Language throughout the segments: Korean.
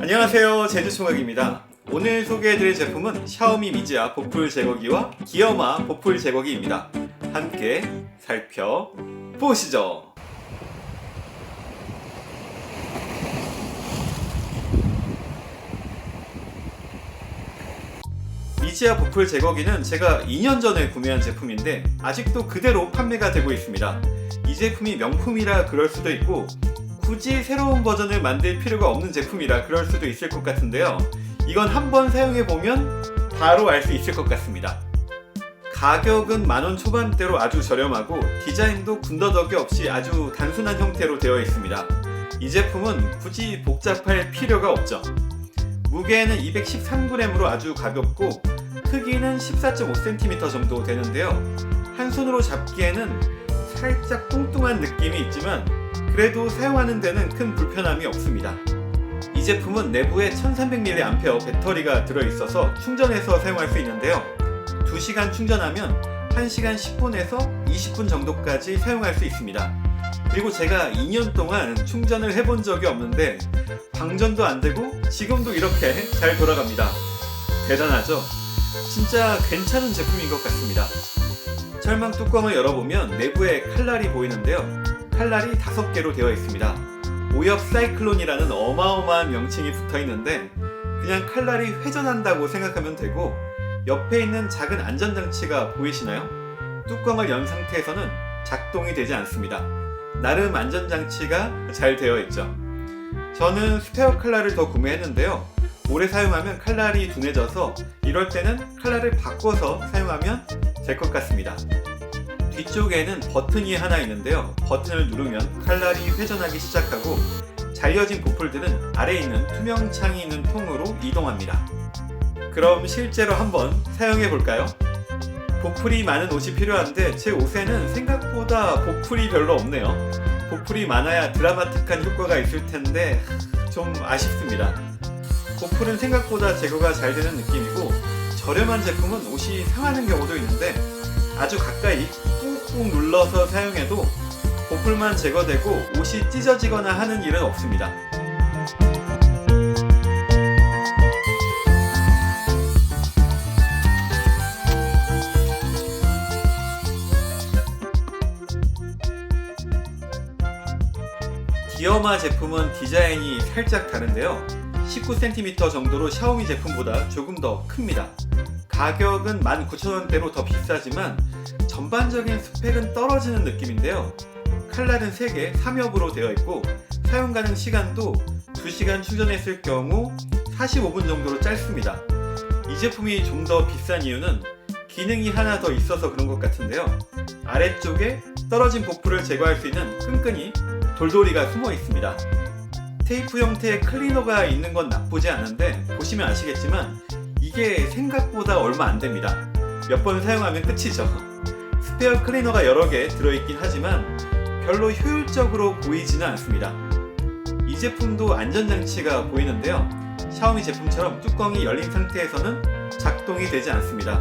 안녕하세요. 제주총각입니다. 오늘 소개해드릴 제품은 샤오미 미지아 보풀 제거기와 기어마 보풀 제거기입니다. 함께 살펴보시죠. 미지아 보풀 제거기는 제가 2년 전에 구매한 제품인데 아직도 그대로 판매가 되고 있습니다. 이 제품이 명품이라 그럴 수도 있고 굳이 새로운 버전을 만들 필요가 없는 제품이라 그럴 수도 있을 것 같은데요. 이건 한번 사용해 보면 바로 알 수 있을 것 같습니다. 가격은 만원 초반대로 아주 저렴하고 디자인도 군더더기 없이 아주 단순한 형태로 되어 있습니다. 이 제품은 굳이 복잡할 필요가 없죠. 무게는 213g으로 아주 가볍고 크기는 14.5cm 정도 되는데요. 한 손으로 잡기에는 살짝 뚱뚱한 느낌이 있지만 그래도 사용하는 데는 큰 불편함이 없습니다. 이 제품은 내부에 1300mAh 배터리가 들어있어서 충전해서 사용할 수 있는데요. 2시간 충전하면 1시간 10분에서 20분 정도까지 사용할 수 있습니다. 그리고 제가 2년 동안 충전을 해본 적이 없는데 방전도 안 되고 지금도 이렇게 잘 돌아갑니다. 대단하죠? 진짜 괜찮은 제품인 것 같습니다. 철망 뚜껑을 열어보면 내부에 칼날이 보이는데요. 칼날이 다섯 개로 되어 있습니다. 오엽 사이클론이라는 어마어마한 명칭이 붙어 있는데 그냥 칼날이 회전한다고 생각하면 되고 옆에 있는 작은 안전장치가 보이시나요? 뚜껑을 연 상태에서는 작동이 되지 않습니다. 나름 안전장치가 잘 되어 있죠. 저는 스페어 칼날을 더 구매했는데요. 오래 사용하면 칼날이 둔해져서 이럴 때는 칼날을 바꿔서 사용하면 될 것 같습니다. 뒤쪽에는 버튼이 하나 있는데요. 버튼을 누르면 칼날이 회전하기 시작하고 잘려진 보풀들은 아래에 있는 투명 창이 있는 통으로 이동합니다. 그럼 실제로 한번 사용해 볼까요? 보풀이 많은 옷이 필요한데 제 옷에는 생각보다 보풀이 별로 없네요. 보풀이 많아야 드라마틱한 효과가 있을 텐데 좀 아쉽습니다. 보풀은 생각보다 제거가 잘 되는 느낌이고 저렴한 제품은 옷이 상하는 경우도 있는데 아주 가까이 꾹꾹 눌러서 사용해도 보풀만 제거되고 옷이 찢어지거나 하는 일은 없습니다. 기어마 제품은 디자인이 살짝 다른데요. 19cm 정도로 샤오미 제품보다 조금 더 큽니다. 가격은 19,000원대로 더 비싸지만 전반적인 스펙은 떨어지는 느낌인데요. 칼날은 3개 3엽으로 되어 있고 사용 가능 시간도 2시간 충전했을 경우 45분 정도로 짧습니다. 이 제품이 좀 더 비싼 이유는 기능이 하나 더 있어서 그런 것 같은데요. 아래쪽에 떨어진 보풀을 제거할 수 있는 끈끈이 돌돌이가 숨어 있습니다. 테이프 형태의 클리너가 있는 건 나쁘지 않은데 보시면 아시겠지만 이게 생각보다 얼마 안 됩니다. 몇 번 사용하면 끝이죠. 스페어 클리너가 여러 개 들어있긴 하지만 별로 효율적으로 보이지는 않습니다. 이 제품도 안전장치가 보이는데요. 샤오미 제품처럼 뚜껑이 열린 상태에서는 작동이 되지 않습니다.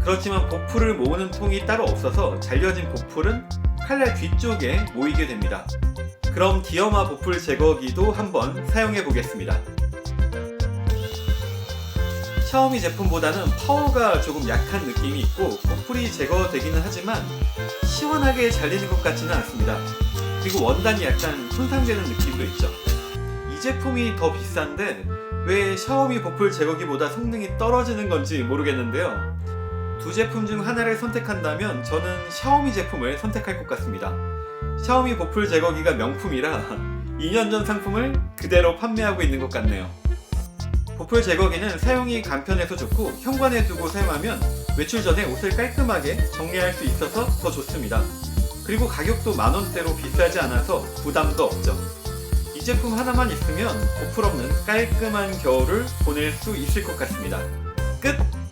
그렇지만 보풀을 모으는 통이 따로 없어서 잘려진 보풀은 칼날 뒤쪽에 모이게 됩니다. 그럼 기어마 보풀 제거기도 한번 사용해 보겠습니다. 샤오미 제품보다는 파워가 조금 약한 느낌이 있고 보풀이 제거되기는 하지만 시원하게 잘리는 것 같지는 않습니다. 그리고 원단이 약간 손상되는 느낌도 있죠. 이 제품이 더 비싼데 왜 샤오미 보풀 제거기보다 성능이 떨어지는 건지 모르겠는데요. 두 제품 중 하나를 선택한다면 저는 샤오미 제품을 선택할 것 같습니다. 샤오미 보풀 제거기가 명품이라 2년 전 상품을 그대로 판매하고 있는 것 같네요. 보풀 제거기는 사용이 간편해서 좋고 현관에 두고 사용하면 외출 전에 옷을 깔끔하게 정리할 수 있어서 더 좋습니다. 그리고 가격도 만원대로 비싸지 않아서 부담도 없죠. 이 제품 하나만 있으면 보풀 없는 깔끔한 겨울을 보낼 수 있을 것 같습니다. 끝!